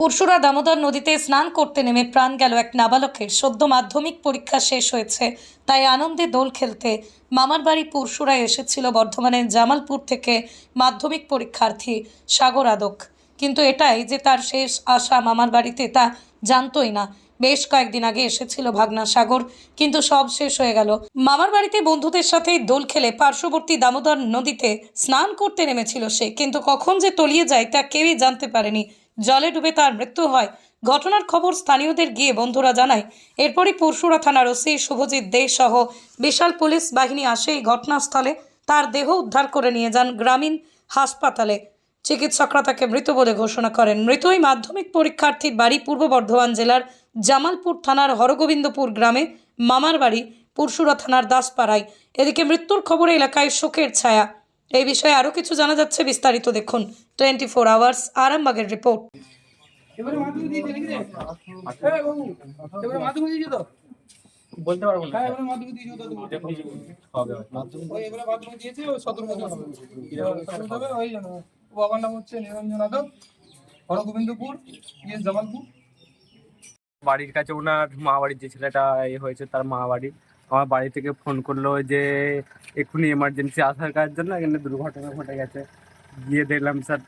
পরশুরা দামোদর নদীতে স্নান করতে নেমে প্রাণ গেল এক নাবালকের। সদ্য মাধ্যমিক পরীক্ষা শেষ হয়েছে, তাই আনন্দে দোল খেলতে মামার বাড়ি পরশুরায় এসেছিল বর্ধমানের জামালপুর থেকে মাধ্যমিক পরীক্ষার্থী সাগর আদক। কিন্তু এটাই যে তার শেষ আশা মামার বাড়িতে তা জানতোই না। বেশ কয়েকদিন আগে এসেছিল ভাগনা সাগর, কিন্তু সব শেষ হয়ে গেল। মামার বাড়িতে বন্ধুদের সাথে দোল খেলে পার্শ্ববর্তী দামোদর নদীতে স্নান করতে নেমেছিল সে। কিন্তু কখন যে তলিয়ে যায় তা কেউই জানতে পারেনি। জলে ডুবে তার মৃত্যু হয়। ঘটনার খবর স্থানীয়দের গিয়ে বন্ধুরা জানায়। এরপরই পরশুরা থানার ওসি শুভজিৎ দে সহ বিশাল পুলিশ বাহিনী আসে এই ঘটনাস্থলে। তার দেহ উদ্ধার করে নিয়ে যান গ্রামীণ হাসপাতালে। চিকিৎসকরা তাকে মৃত বলে ঘোষণা করেন। মৃত ওই মাধ্যমিক পরীক্ষার্থীর বাড়ি পূর্ব বর্ধমান জেলার জামালপুর থানার হরগোবিন্দপুর গ্রামে মামার বাড়ি পরশুরা থানার দাসপাড়ায়। এদিকে মৃত্যুর খবরে এলাকায় শোকের ছায়া। এই বিষয়ে আরও কিছু জানা যাচ্ছে বিস্তারিত দেখুন। টোয়েন্টি ফোর আওয়ার্স আরামবাগের রিপোর্ট হ্যাঁ বলতে পারব না। হ্যাঁ এবারে মাধ্যমিক দিয়েছে তো। হবে। ওই এবারে মাধ্যমিক দিয়েছে ওই সতেরো বছর হবে। ওই বাবার নাম হচ্ছে নিরঞ্জন আদব হরগোবিন্দপুর ইয়ে জামালপুর। বাড়ির কাছে ওনার মা বাড়ির যে ছেলেটা এ হয়েছে তার মা বাড়ি আমার বাড়ি থেকে ফোন করল যে এক্ষুনি এমার্জেন্সি আসার কাজের জন্য এখানে দুর্ঘটনা ঘটে গেছে। গিয়ে দেখলাম স্যার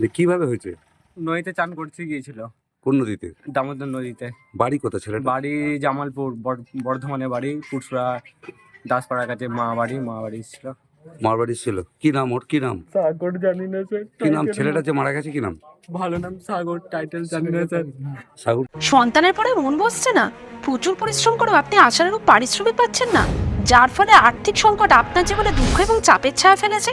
যে কীভাবে হয়েছে? নদীতে চান করতে গিয়েছিল। কোন নদীতে? দামোদর নদীতে। বাড়ি কোথা ছিল বাড়ি জামালপুর বর- বর্ধমানে বাড়ি পুরসুরা দাসপাড়ার কাছে মা বাড়ি মা বাড়ি ছিল মার বাড়ি ছিল। কি নাম ওর? কি নাম? সাগর জানি না স্যার কি নাম? ছেলেটা যে মারা গেছে কি নাম? ভালো নাম সাগর টাইটেল জানি না স্যার সাগর। সন্তানের পরে মন বসছে না। প্রচুর পরিশ্রম করেও আপনি আশানুরূপ পারিশ্রমিক পাচ্ছেন না। যার ফলে আর্থিক সংকট আপনার জীবনে দুঃখ এবং চাপের ছায়া ফেলেছে।